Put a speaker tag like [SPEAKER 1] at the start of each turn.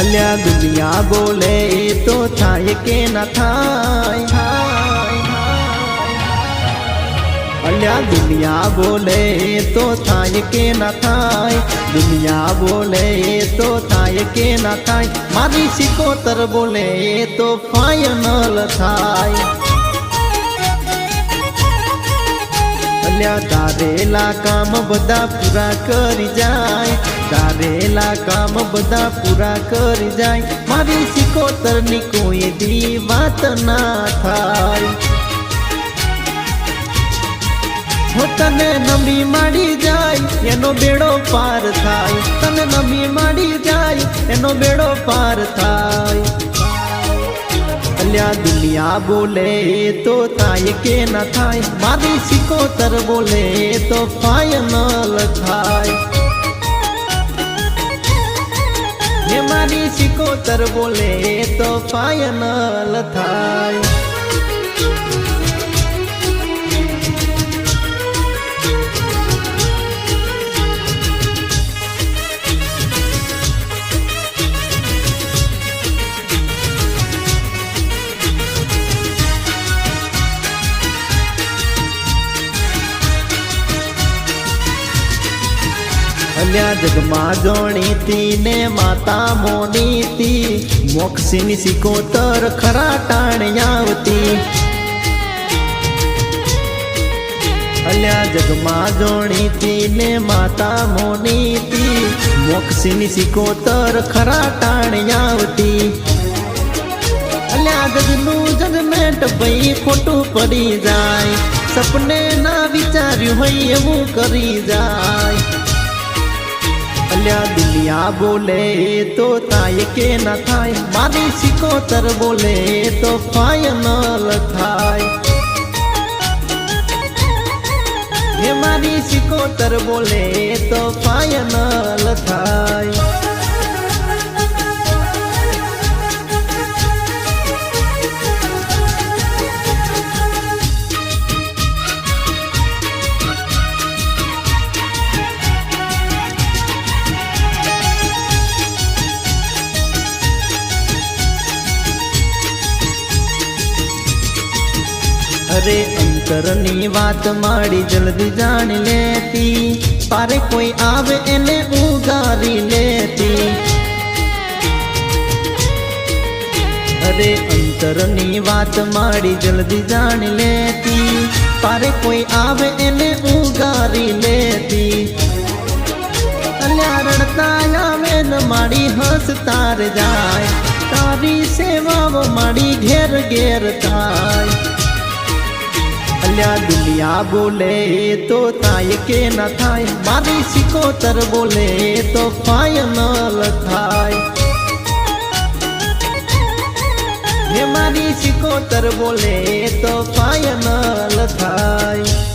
[SPEAKER 1] અલ્યા દુનિયા બોલે, એ તો થાય કે ના થાય. અલ્યા દુનિયા બોલે, એ તો થાય કે ના થાય? દુનિયા બોલે, એ તો થાય કે ના થાય? મારી સિકોતર બોલે, એ તો ફાઇનલ થાય. અલ્યા તારેલા કામ બધા પૂરા કરી જાય, તારેલા કામ બધા પૂરા કરી જાય. મારી સિકોતરની કોઈ દી વાત ના થાય. હો તને નમી માડી જાય, એનો બેડો પાર થાય. તને નમી માડી જાય, એનો બેડો પાર થાય. અલ્યા દુનિયા બોલે તો થાય કે ન થાય? મારી સિકોતર બોલે તો ફાઈનલ થાય હે મારી સિકોતર બોલે તો ફાઈનલ થાય અલ્યા જગમાં જોણીતી ને માતા મોનીતી મોક્ષીની સિકોતર ખરા ટાણી આવતી. અલ્યા જગમાં જોણીતી ને માતા મોનીતી મોક્ષીની સિકોતર ખરા ટાણી આવતી. અલ્યા જગનું જજમેન્ટ ભાઈ ખોટું પડી જાય. સપને ના વિચાર્યું હોય એવું કરી જાય. અલ્યા દુનિયા બોલે તો થાય કે ના થાય, મારી સિકોતર બોલે તો ફાઈનલ થાય. હે મારી સિકોતર બોલે તો ફાઈનલ થાય. અરે અંતરની વાત માડી જલ્દી જાણી લેતી. પારે કોઈ આવે એને ઉગારી લેતી. અરે અંતરની વાત માડી જલ્દી જાણી લેતી. પારે કોઈ આવે એને ઉગારી લેતી. રડતા આવે ને માડી હસતા રે જાય. તારી સેવાઓ માડી ઘેર ઘેર થાય. અલ્યા દુનિયા બોલે તો થાય કે ન થાય? મારી સિકોતર બોલે તો ફાઇનલ થાય. હે મારી સિકોતર બોલે તો ફાઇનલ થાય.